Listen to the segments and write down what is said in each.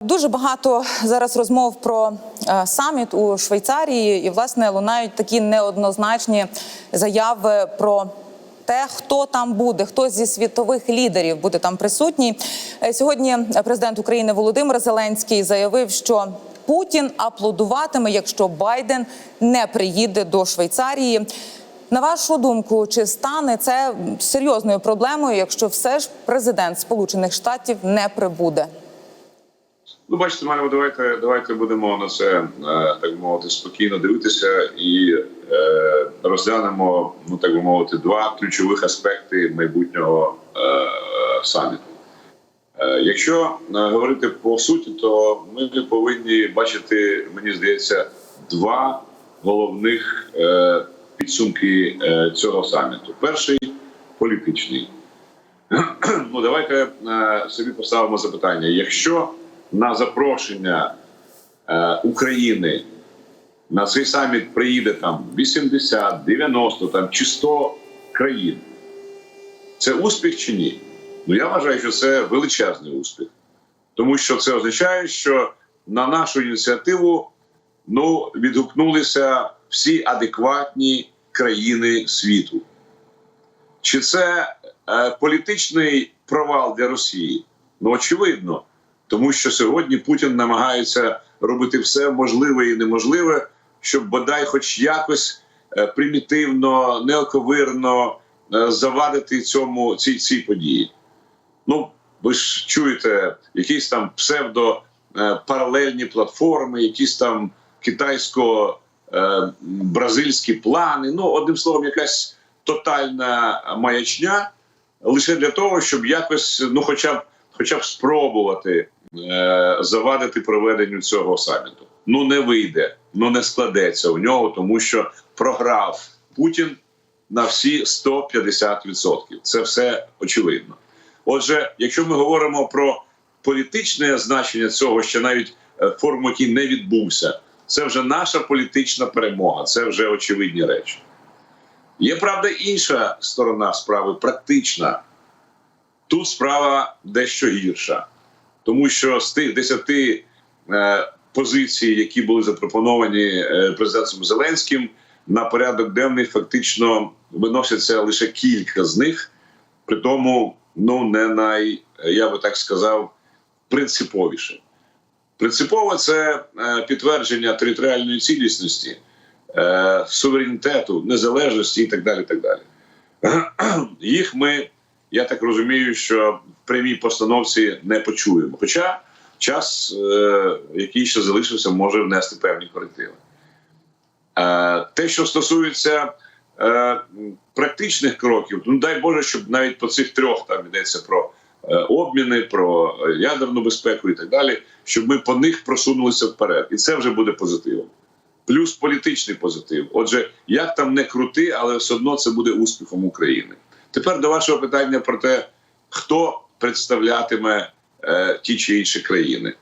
Дуже багато зараз розмов про е, саміт у Швейцарії, і власне лунають такі неоднозначні заяви про. Те, хто там буде, хто зі світових лідерів буде там присутній. Е, Сьогодні президент України Володимир Зеленський заявив, що Путін аплодуватиме, якщо Байден не приїде до Швейцарії. На вашу думку, чи стане це серйозною проблемою, якщо все ж президент Сполучених Штатів не прибуде? Ну, бачите, Марво, давайте давайте будемо на це е, так мовити спокійно дивитися і е, розглянемо, ну так би мовити, два ключових аспекти майбутнього е, саміту. Якщо говорити по суті, то ми повинні бачити, мені здається, два головних підсумки цього саміту. Перший політичний. ну, давайте собі поставимо запитання: якщо на запрошення е, України на цей саміт приїде там 80, 90 там, чи 100 країн. Це успіх чи ні? Ну я вважаю, що це величезний успіх, тому що це означає, що на нашу ініціативу ну, відгукнулися всі адекватні країни світу. Чи це е, політичний провал для Росії? Ну, очевидно, тому що сьогодні Путін намагається робити все можливе і неможливе, щоб бодай, хоч якось е, примітивно, неоковирно е, завадити цьому цій, цій події. Ну, ви ж чуєте, якісь там псевдо е, паралельні платформи, якісь там китайсько-бразильські плани. Ну, одним словом, якась тотальна маячня лише для того, щоб якось, ну, хоча б, хоча б спробувати завадити проведенню цього саміту. Ну не вийде, ну не складеться у нього, тому що програв Путін на всі 150%. Це все очевидно. Отже, якщо ми говоримо про політичне значення цього, що навіть е, форум, який не відбувся, це вже наша політична перемога, це вже очевидні речі. Є правда інша сторона справи, практична. Тут справа дещо гірша, тому що з тих десяти е, позицій, які були запропоновані е, президентом Зеленським, на порядок денний фактично виносяться лише кілька з них, при тому ну не най, я би так сказав, принциповіше. Принципово це е, підтвердження територіальної цілісності, суверенітету, незалежності і так далі. так далі. Їх ми, я так розумію, що в прямій постановці не почуємо. Хоча час, е, який ще залишився, може внести певні корективи. Е, те, що стосується е, практичних кроків, ну дай Боже, щоб навіть по цих трьох там йдеться про обміни, про ядерну безпеку і так далі, щоб ми по них просунулися вперед. І це вже буде позитивом. Плюс політичний позитив. Отже, як там не крути, але все одно це буде успіхом України. Тепер до вашого питання про те, хто представлятиме е, ті чи інші країни.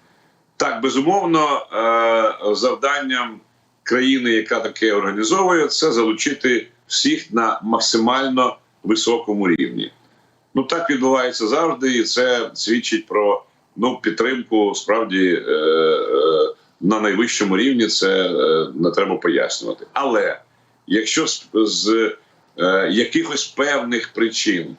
Так, безумовно, е, завданням країни, яка таке організовує, це залучити всіх на максимально високому рівні. Ну так відбувається завжди, і це свідчить про ну, підтримку справді е, е, на найвищому рівні. Це е, не треба пояснювати. Але якщо з, з якихось певних причин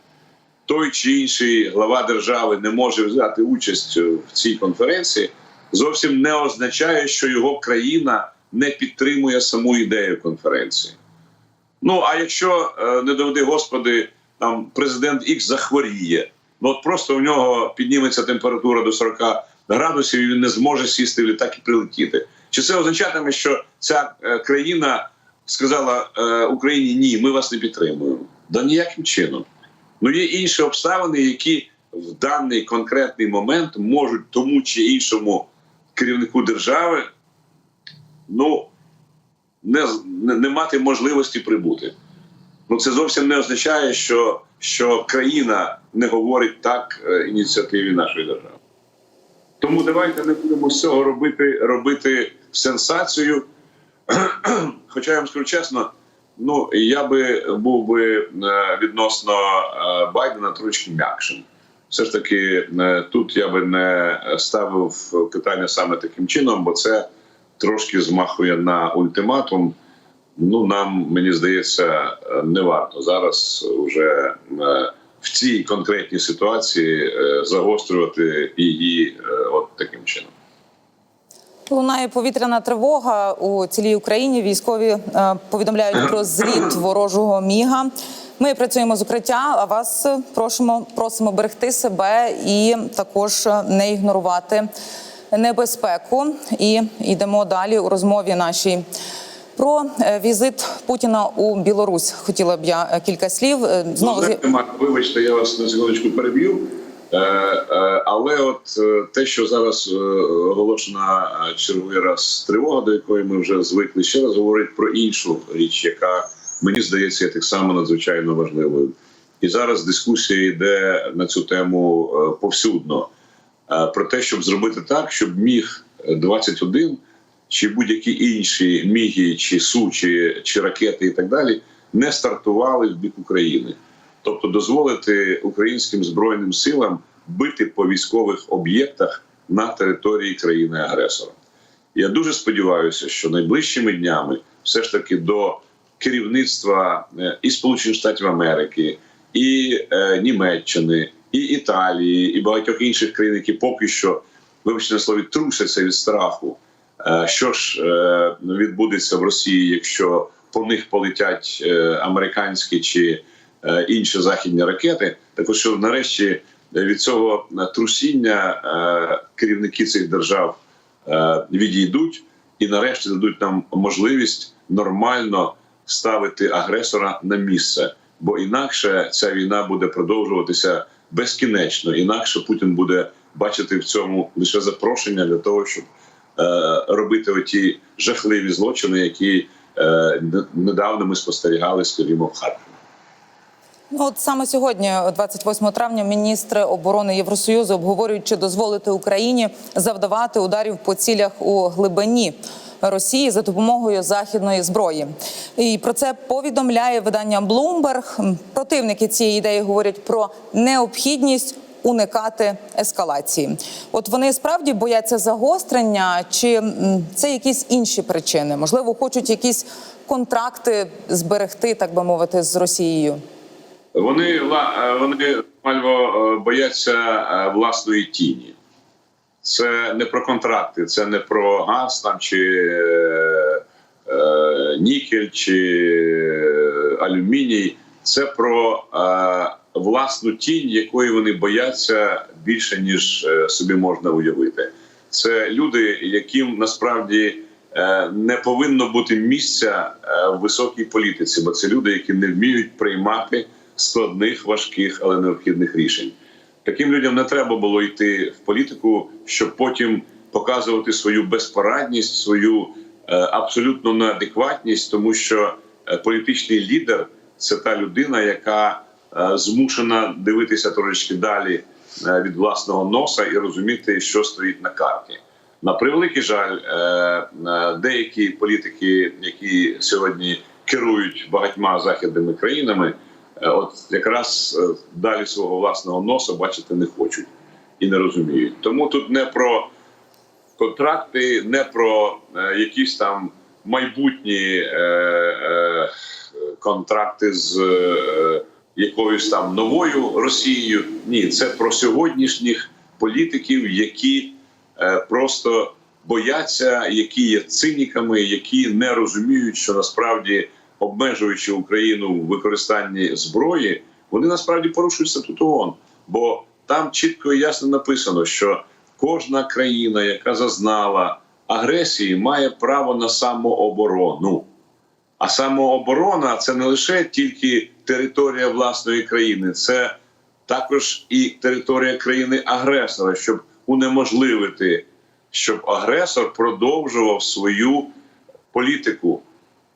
той чи інший глава держави не може взяти участь в цій конференції, зовсім не означає, що його країна не підтримує саму ідею конференції. Ну а якщо е, не доведи господи, там президент Ікс захворіє, ну от просто у нього підніметься температура до 40 градусів, і він не зможе сісти в літак і прилетіти. Чи це означатиме, що ця е, країна сказала е, Україні ні, ми вас не підтримуємо? Да ніяким чином. Ну є інші обставини, які в даний конкретний момент можуть тому чи іншому керівнику держави ну не, не, не мати можливості прибути. Ну це зовсім не означає, що, що країна не говорить так е, ініціативі нашої держави. Тому давайте не будемо з цього робити, робити сенсацію. Хоча я вам скажу чесно, ну я би був би е, відносно е, Байдена трошки м'якшим. все ж таки е, тут я би не ставив питання саме таким чином, бо це трошки змахує на ультиматум. Ну нам мені здається, не варто зараз вже в цій конкретній ситуації загострювати її от таким чином. Лунає повітряна тривога у цілій Україні. Військові е, повідомляють про зліт ворожого міга. Ми працюємо з укриття, а вас е, просимо, просимо берегти себе і також не ігнорувати небезпеку. І йдемо далі у розмові нашій. Про е, візит Путіна у Білорусь хотіла б я кілька слів. Знову Ну, Марк, вибачте, я вас на секундочку переб'ю. Е, е, але от е, те, що зараз оголошена черговий раз тривога, до якої ми вже звикли, ще раз говорить про іншу річ, яка мені здається так само надзвичайно важливою. І зараз дискусія йде на цю тему повсюдно про те, щоб зробити так, щоб міг 21 чи будь-які інші міги, чи су, чи, чи ракети, і так далі, не стартували в бік України, тобто дозволити українським збройним силам бити по військових об'єктах на території країни-агресора. Я дуже сподіваюся, що найближчими днями все ж таки до керівництва е, і Сполучених Штатів Америки, і е, Німеччини, і Італії, і багатьох інших країн, які поки що, вибачте на слові, трусяться від страху. Е, Що ж е, відбудеться в Росії, якщо по них полетять американські чи інші західні ракети? Також що нарешті від цього трусіння е, керівники цих держав е, відійдуть і нарешті дадуть нам можливість нормально ставити агресора на місце, бо інакше ця війна буде продовжуватися безкінечно. Інакше Путін буде бачити в цьому лише запрошення для того, щоб е, робити оті жахливі злочини, які е, недавно ми спостерігали, скажімо, в Харкові. Ну, от саме сьогодні, 28 травня, міністри оборони Євросоюзу обговорюють, чи дозволити Україні завдавати ударів по цілях у глибині Росії за допомогою західної зброї. І про це повідомляє видання Bloomberg. Противники цієї ідеї говорять про необхідність. Уникати ескалації, от вони справді бояться загострення, чи це якісь інші причини? Можливо, хочуть якісь контракти зберегти, так би мовити, з Росією. Вони е, вони мальво е, бояться е, власної тіні. Це не про контракти, це не про газ там чи е, нікель чи алюміній. Це про е, власну тінь, якої вони бояться більше ніж собі можна уявити. Це люди, яким насправді е, не повинно бути місця в високій політиці, бо це люди, які не вміють приймати складних, важких, але необхідних рішень. Таким людям не треба було йти в політику, щоб потім показувати свою безпорадність, свою е, абсолютну неадекватність, тому що е, політичний лідер це та людина, яка е, змушена дивитися трошечки далі від власного носа і розуміти, що стоїть на карті. На превеликий жаль, деякі політики, які сьогодні керують багатьма західними країнами, от якраз е, далі свого власного носа бачити не хочуть і не розуміють. Тому тут не про контракти, не про е, якісь там майбутні е, е, контракти з е, якоюсь там новою Росією. Ні, це про сьогоднішніх політиків, які е, просто бояться, які є циніками, які не розуміють, що насправді обмежуючи Україну в використанні зброї, вони насправді порушують статут ООН. Бо там чітко і ясно написано, що кожна країна, яка зазнала агресії, має право на самооборону. А самооборона це не лише тільки територія власної країни, це також і територія країни-агресора, щоб унеможливити, щоб агресор продовжував свою політику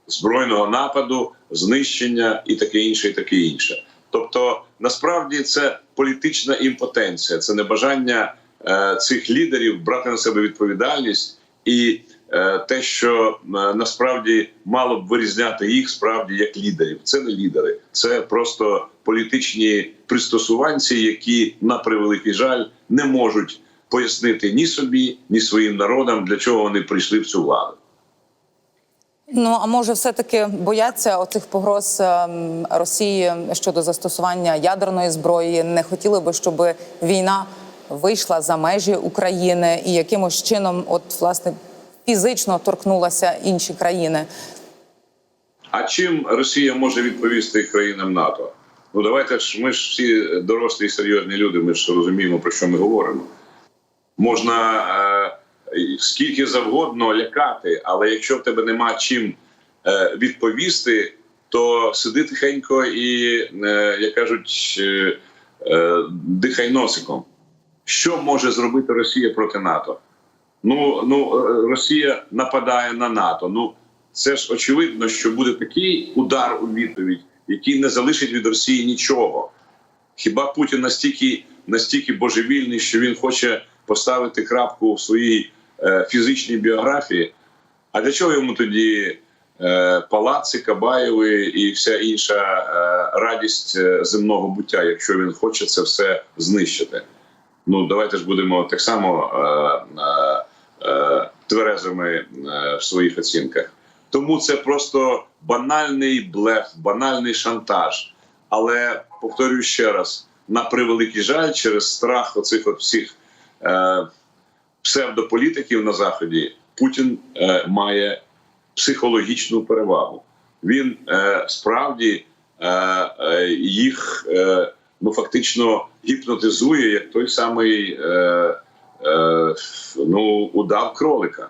збройного нападу, знищення і таке інше, і таке інше. Тобто, насправді це політична імпотенція, це небажання е, цих лідерів брати на себе відповідальність і е, те, що е, насправді мало б вирізняти їх справді як лідерів. Це не лідери, це просто політичні пристосуванці, які на превеликий жаль не можуть пояснити ні собі, ні своїм народам, для чого вони прийшли в цю владу. Ну а може, все-таки бояться оцих погроз ем, Росії щодо застосування ядерної зброї? Не хотіли би, щоб війна вийшла за межі України і якимось чином, от власне, фізично торкнулася інші країни. А чим Росія може відповісти країнам НАТО? Ну давайте ж ми ж всі дорослі і серйозні люди. Ми ж розуміємо про що ми говоримо. Можна е, скільки завгодно лякати, але якщо в тебе нема чим е, відповісти, то сиди тихенько і, е, як кажуть, е, дихай носиком. Що може зробити Росія проти НАТО? Ну, ну Росія нападає на НАТО. Ну це ж очевидно, що буде такий удар у відповідь, який не залишить від Росії нічого. Хіба Путін настільки настільки божевільний, що він хоче поставити крапку в своїй е, фізичній біографії? А для чого йому тоді е, палаци, Кабаєви і вся інша е, радість земного буття, якщо він хоче це все знищити? Ну давайте ж будемо так само е, е, тверезими в своїх оцінках. Тому це просто банальний блеф, банальний шантаж. Але повторюю ще раз: на превеликий жаль, через страх оцих от всіх псевдополітиків на заході Путін е, має психологічну перевагу. Він е, справді е, е, їх е, ну фактично гіпнотизує як той самий е, е, ну, удав кролика.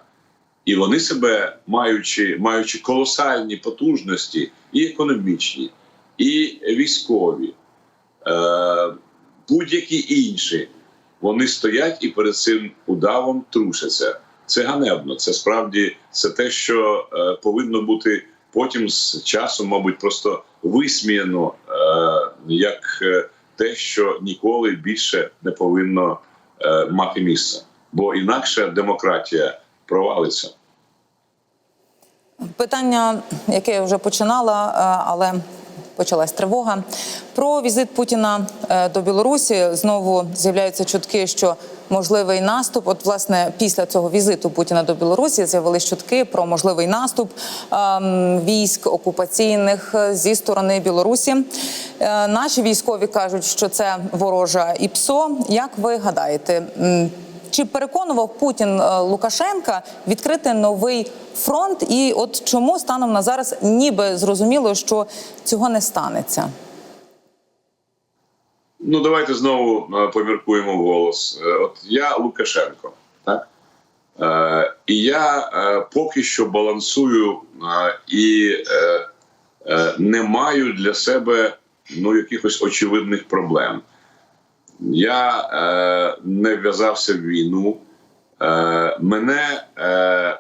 І вони себе, маючи, маючи колосальні потужності, і економічні, і військові, е, будь-які інші, вони стоять і перед цим удавом трусяться. Це ганебно. Це справді це те, що е, повинно бути потім з часом, мабуть, просто висміяно е, як е, те, що ніколи більше не повинно е, мати місце. Бо інакше демократія провалиться. Питання, яке я вже починала, е, але почалась тривога. Про візит Путіна е, до Білорусі знову з'являються чутки, що можливий наступ. От, власне, після цього візиту Путіна до Білорусі з'явились чутки про можливий наступ ем, військ окупаційних е, зі сторони Білорусі. Е, Наші військові кажуть, що це ворожа ІПСО. Як ви гадаєте? Чи переконував Путін е, Лукашенка відкрити новий фронт? І от чому станом на зараз ніби зрозуміло, що цього не станеться? Ну, давайте знову е, поміркуємо голос. Е, От я Лукашенко, так? Е, і я е, поки що балансую е, і е, не маю для себе ну, якихось очевидних проблем. Я е, не вв'язався в війну. Е, мене, е,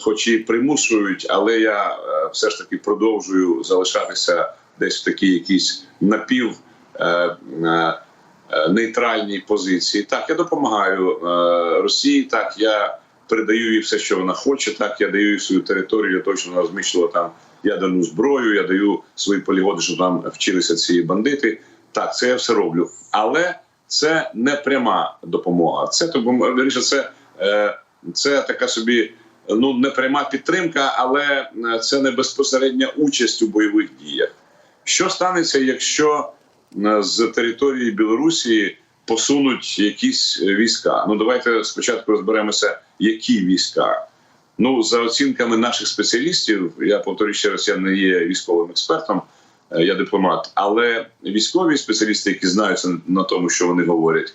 хоч і примушують, але я е, все ж таки продовжую залишатися десь в такій якійсь напів. Е, е, нейтральній позиції. Так, я допомагаю е, Росії. Так, я передаю їй все, що вона хоче. Так, я даю їй свою територію, для того, щоб вона розміщувала там ядерну зброю. Я даю свої полігони, щоб там вчилися ці бандити. Так, це я все роблю, але це не пряма допомога. Це тобто, це, е, це така собі. Ну, не пряма підтримка, але е, це не безпосередня участь у бойових діях. Що станеться, якщо е, з території Білорусі посунуть якісь війська? Ну давайте спочатку розберемося, які війська. Ну, за оцінками наших спеціалістів, я повторюю ще раз, я не є військовим експертом, я дипломат, але військові спеціалісти, які знаються на тому, що вони говорять,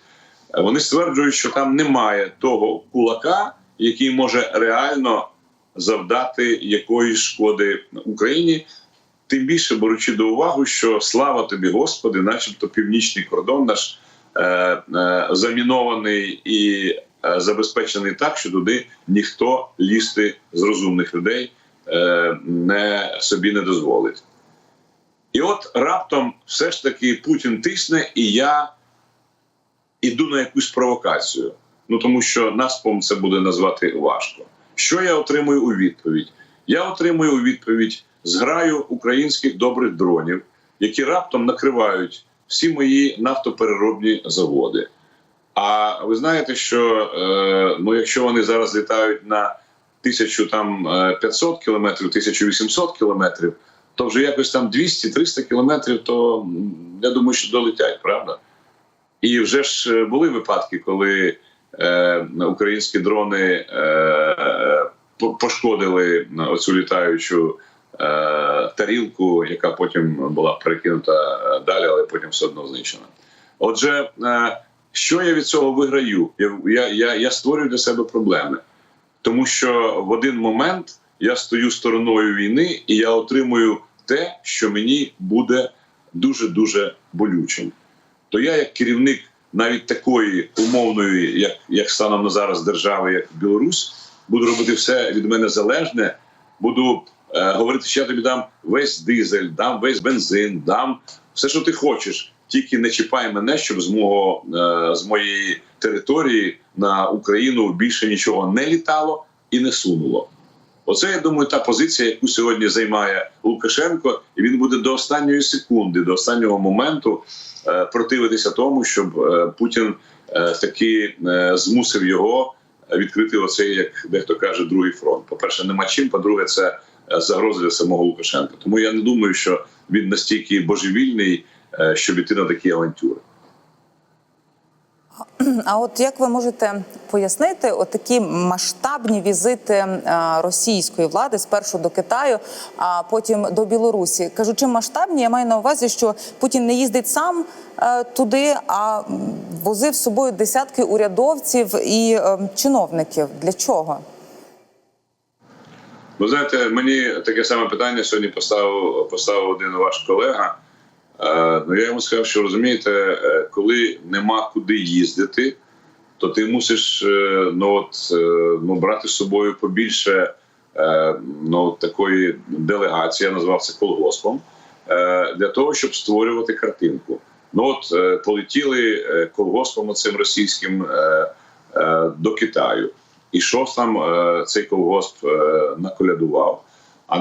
е, вони стверджують, що там немає того кулака, який може реально завдати якоїсь шкоди Україні. Тим більше беручи до уваги, що слава тобі, Господи, начебто північний кордон наш е, е, замінований і е, забезпечений так, що туди ніхто лізти з розумних людей е, не собі не дозволить. І от раптом все ж таки Путін тисне, і я іду на якусь провокацію. Ну тому що наспом це буде назвати важко. Що я отримую у відповідь? Я отримую у відповідь зграю українських добрих дронів, які раптом накривають всі мої нафтопереробні заводи. А ви знаєте, що е, ну, якщо вони зараз літають на 1500 кілометрів, 1800 кілометрів, то вже якось там 200-300 кілометрів, то я думаю, що долетять, правда? І вже ж е, були випадки, коли е, українські дрони е, пошкодили оцю літаючу е, тарілку, яка потім була перекинута е, далі, але потім все одно знищена. Отже, е, що я від цього виграю? Я, я, я створюю для себе проблеми, тому що в один момент я стою стороною війни і я отримую те, що мені буде дуже дуже болючим. То я, як керівник навіть такої умовної, як, як станом на зараз держави, як Білорусь, буду робити все від мене залежне. Буду е, говорити, що я тобі дам весь дизель, дам весь бензин, дам все, що ти хочеш. Тільки не чіпай мене, щоб з мого е, з моєї території на Україну більше нічого не літало і не сунуло. Оце я думаю, та позиція, яку сьогодні займає Лукашенко, і він буде до останньої секунди, до останнього моменту е, противитися тому, щоб е, Путін е, таки змусив його відкрити оцей, як дехто каже, другий фронт. По перше, нема чим. По-друге, це загроза для самого Лукашенка. Тому я не думаю, що він настільки божевільний, щоб іти на такі авантюри. А от як ви можете пояснити отакі масштабні візити е, російської влади спершу до Китаю, а потім до Білорусі? Кажучи масштабні, я маю на увазі, що Путін не їздить сам е, туди, а возив з собою десятки урядовців і е, чиновників. Для чого? Ви знаєте, мені таке саме питання сьогодні поставив, поставив один ваш колега. Е, ну я йому сказав, що розумієте, е, коли нема куди їздити, то ти мусиш е, ну, от, ну, брати з собою побільше ну, такої делегації, я назвав це колгоспом, для того, щоб створювати картинку. Ну от полетіли колгоспом цим російським до Китаю. І що там цей колгосп наколядував? А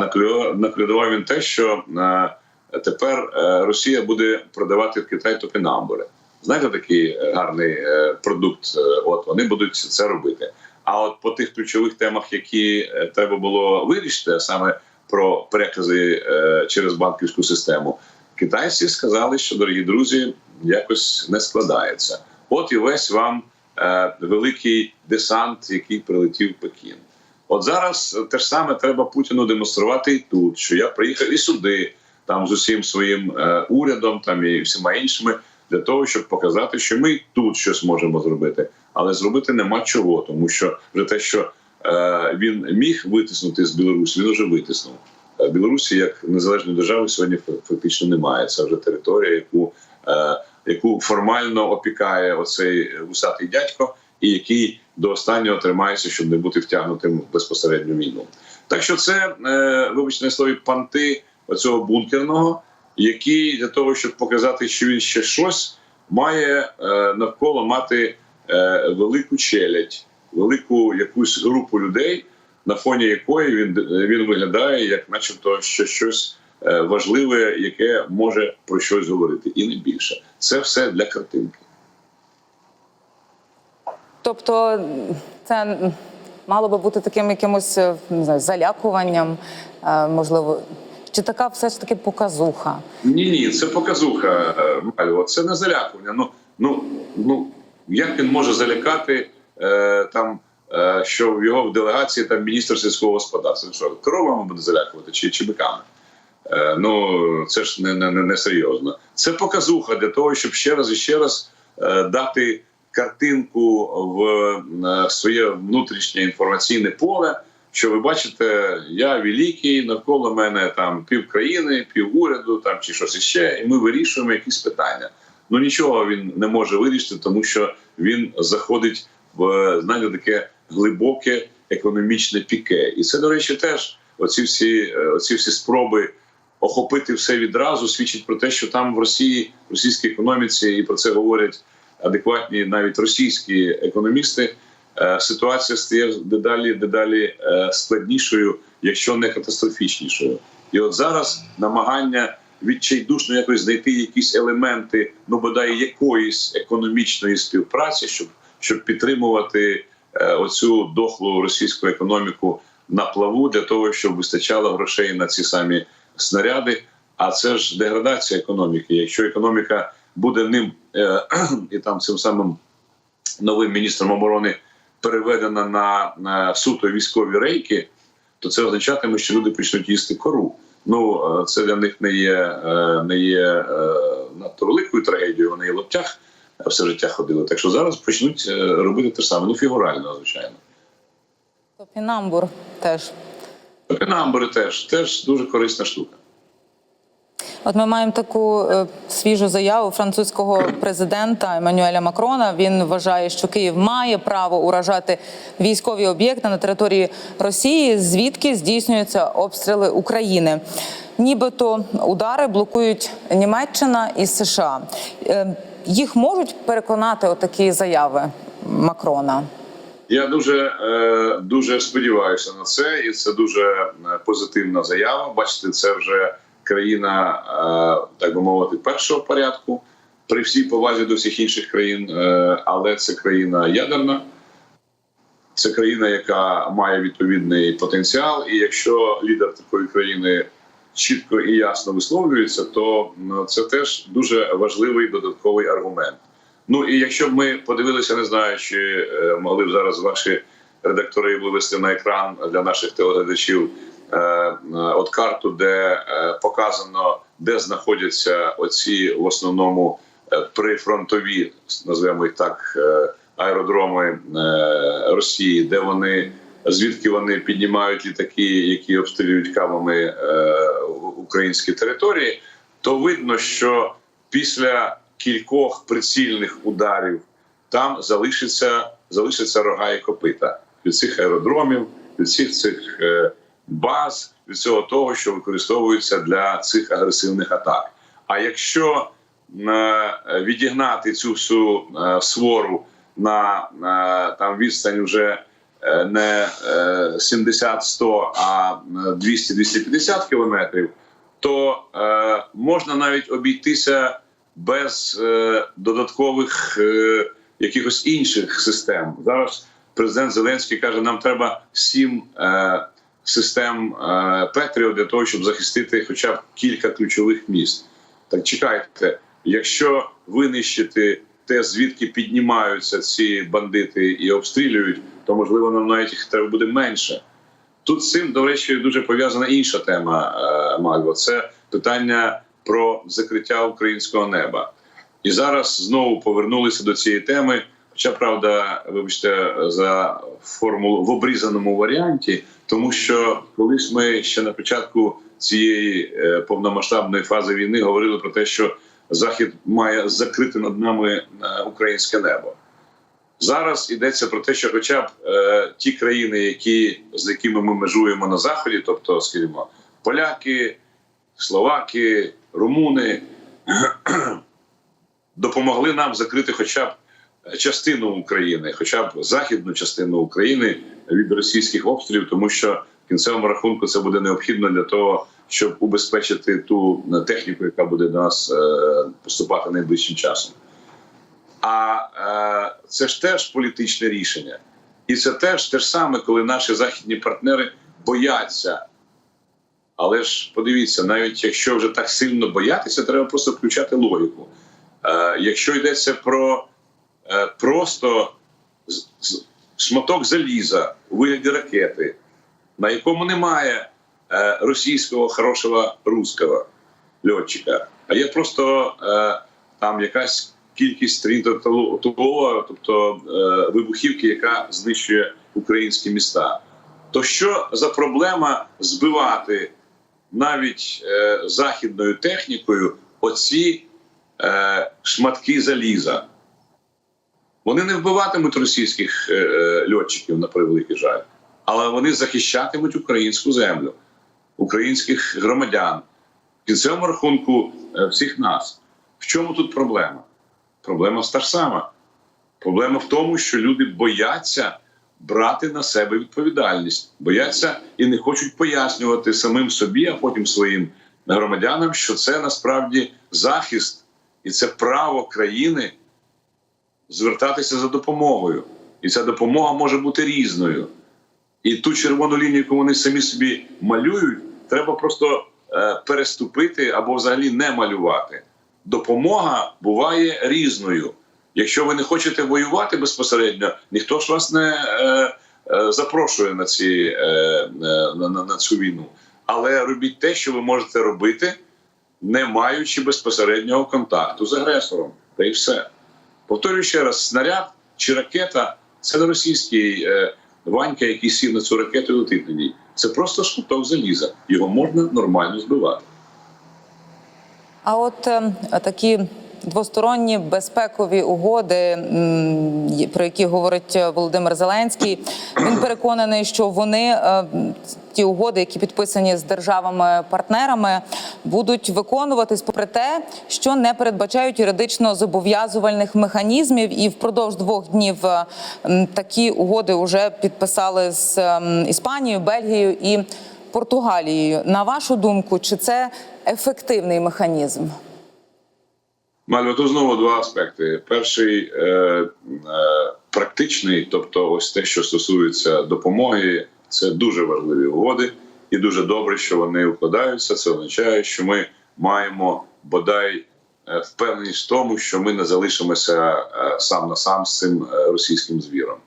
наколядував він те, що тепер е, Росія буде продавати в Китай топінамбури. Знаєте, такий е, гарний е, продукт. е, От вони будуть це робити. А от по тих ключових темах, які е, треба було вирішити, а саме про перекази е, через банківську систему, китайці сказали, що дорогі друзі, якось не складається. От і весь вам е, великий десант, який прилетів в Пекін. От зараз те ж саме треба Путіну демонструвати і тут, що я приїхав і сюди, там з усім своїм е, урядом, там і всіма іншими, для того, щоб показати, що ми тут щось можемо зробити, але зробити нема чого, тому що вже те, що е, він міг витиснути з Білорусі, він вже витиснув. Е, Білорусі як незалежної держави сьогодні фа- фактично немає. Це вже територія, яку, е, яку формально опікає оцей вусатий дядько, і який до останнього тримається, щоб не бути втягнутим в безпосередню війну. Так що це, е, вибачте слові, панти оцього бункерного, який для того, щоб показати, що він ще щось, має е, навколо мати е, велику челядь, велику якусь групу людей, на фоні якої він, він виглядає, як начебто що щось е, важливе, яке може про щось говорити, і не більше. Це все для картинки. Тобто, це мало би бути таким якимось не знаю, залякуванням, можливо, чи така все ж таки показуха? Ні, ні, це показуха, е, Мальво. Це не залякування. Ну, ну, ну як він може залякати е, там, е, що в його делегації там міністр сільського господарства? Що коровами буде залякувати чи, чи биками? Е, ну це ж не, не, не серйозно. Це показуха для того, щоб ще раз і ще раз е, дати картинку в е, своє внутрішнє інформаційне поле. Що ви бачите, я великий, навколо мене там пів країни, пів уряду, там чи щось іще, і ми вирішуємо якісь питання. Ну нічого він не може вирішити, тому що він заходить в знаєте, таке глибоке економічне піке. І це, до речі, теж оці всі, е, оці всі спроби охопити все відразу свідчить про те, що там в Росії, в російській економіці, і про це говорять адекватні навіть російські економісти. Е, ситуація стає дедалі дедалі е, складнішою, якщо не катастрофічнішою. І от зараз намагання відчайдушно якось знайти якісь елементи, ну бодай якоїсь економічної співпраці, щоб, щоб підтримувати е, оцю дохлу російську економіку на плаву для того, щоб вистачало грошей на ці самі снаряди. А це ж деградація економіки. Якщо економіка буде ним е, і там цим самим новим міністром оборони переведена на, на суто військові рейки, то це означатиме, що люди почнуть їсти кору. Ну е, це для них не є, е, не є е, надто великою трагедією. Вони і лоптях все життя ходили. Так що зараз почнуть робити те ж саме. Ну фігурально, звичайно. Топінамбур теж. Топінамбури теж теж дуже корисна штука. От ми маємо таку е, свіжу заяву французького президента Еммануеля Макрона. Він вважає, що Київ має право уражати військові об'єкти на території Росії, звідки здійснюються обстріли України. Нібито удари блокують Німеччина і США. Е, їх можуть переконати отакі заяви Макрона. Я дуже е, дуже сподіваюся на це, і це дуже позитивна заява. Бачите, це вже країна, е, так би мовити, першого порядку при всій повазі до всіх інших країн, е, але це країна ядерна. Це країна, яка має відповідний потенціал, і якщо лідер такої країни чітко і ясно висловлюється, то це теж дуже важливий додатковий аргумент. Ну і якщо б ми подивилися, не знаю, чи е, могли б зараз ваші редактори вивести на екран для наших телеглядачів от карту, де е, показано, де знаходяться оці в основному е, прифронтові, назвемо їх так, е, аеродроми е, Росії, де вони звідки вони піднімають літаки, які обстрілюють кабами е, українські території, то видно, що після кількох прицільних ударів там залишиться, залишиться рога і копита від цих аеродромів, від всіх цих е, баз, від всього того, що використовується для цих агресивних атак. А якщо е, відігнати цю всю е, свору на, на там відстань вже е, не е, 70-100, а е, 200-250 кілометрів, то е, можна навіть обійтися без е, додаткових е, якихось інших систем. Зараз президент Зеленський каже: нам треба сім е, систем е, Петріо для того, щоб захистити хоча б кілька ключових міст. Так чекайте, якщо винищити те, звідки піднімаються ці бандити і обстрілюють, то можливо нам навіть їх треба буде менше. Тут з цим, до речі, дуже пов'язана інша тема, е, Мальво. Це питання про закриття українського неба. І зараз знову повернулися до цієї теми. Хоча правда, вибачте, за формулу в обрізаному варіанті, тому що колись ми ще на початку цієї е, повномасштабної фази війни говорили про те, що Захід має закрити над нами е, українське небо. Зараз йдеться про те, що, хоча б е, ті країни, які з якими ми межуємо на заході, тобто, скажімо, поляки, словаки, румуни, допомогли нам закрити хоча б частину України, хоча б західну частину України від російських обстрілів, тому що в кінцевому рахунку це буде необхідно для того, щоб убезпечити ту техніку, яка буде до нас е, поступати найближчим часом. А е, це ж теж політичне рішення, і це теж те ж саме, коли наші західні партнери бояться. Але ж подивіться, навіть якщо вже так сильно боятися, треба просто включати логіку. Е, якщо йдеться про просто з- з- шматок заліза у вигляді ракети, на якому немає е, російського хорошого русского льотчика, а є просто е, там якась кількість стрітотолова, тобто е, вибухівки, яка знищує українські міста. То що за проблема збивати навіть е, західною технікою оці е, шматки заліза? Вони не вбиватимуть російських е, е, льотчиків на превеликий жаль, але вони захищатимуть українську землю, українських громадян, в кінцевому рахунку е, всіх нас. В чому тут проблема? Проблема та ж сама. Проблема в тому, що люди бояться брати на себе відповідальність, бояться і не хочуть пояснювати самим собі, а потім своїм громадянам, що це насправді захист і це право країни звертатися за допомогою. І ця допомога може бути різною. І ту червону лінію, яку вони самі собі малюють, треба просто е, переступити або взагалі не малювати. Допомога буває різною. Якщо ви не хочете воювати безпосередньо, ніхто ж вас не е, е, запрошує на, ці, е, е, на, на, на цю війну. Але робіть те, що ви можете робити, не маючи безпосереднього контакту з агресором. Та й все. Повторюю ще раз: снаряд чи ракета це не російський е, Ванька, який сів на цю ракету і летить на ній. Це просто шматок заліза. Його можна нормально збивати. А от е, такі двосторонні безпекові угоди, про які говорить е, Володимир Зеленський, він переконаний, що вони е, ті угоди, які підписані з державами-партнерами, будуть виконуватись попри те, що не передбачають юридично зобов'язувальних механізмів, і впродовж двох днів е, такі угоди вже підписали з ем, Іспанією, Бельгією і Португалією. На вашу думку, чи це ефективний механізм? Мальва, тут знову два аспекти. Перший е, е, практичний, тобто, ось те, що стосується допомоги, це дуже важливі угоди, і дуже добре, що вони укладаються. Це означає, що ми маємо бодай е, впевненість в тому, що ми не залишимося е, сам на сам з цим е, російським звіром.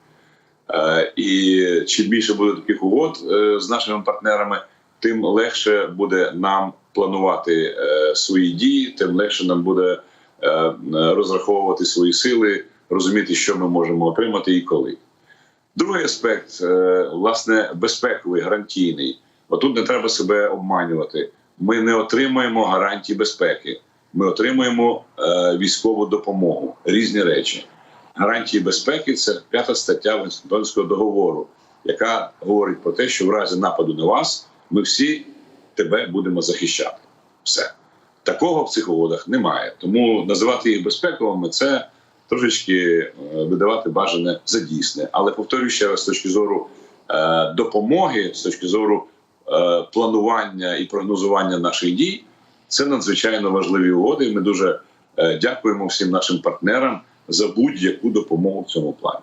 Е, І чим більше буде таких угод е, з нашими партнерами, тим легше буде нам планувати е, свої дії, тим легше нам буде розраховувати свої сили, розуміти, що ми можемо отримати і коли. Другий аспект, е, власне, безпековий, гарантійний. Отут не треба себе обманювати. Ми не отримуємо гарантії безпеки. Ми отримуємо е, військову допомогу, різні речі. Гарантії безпеки це п'ята стаття Вашингтонського договору, яка говорить про те, що в разі нападу на вас ми всі тебе будемо захищати. Все такого в цих угодах немає. Тому називати їх безпековими це трошечки е, видавати бажане за дійсне. Але повторюю ще раз з точки зору е, допомоги, з точки зору е, планування і прогнозування наших дій, це надзвичайно важливі угоди. Ми дуже дякуємо всім нашим партнерам за будь-яку допомогу в цьому плані.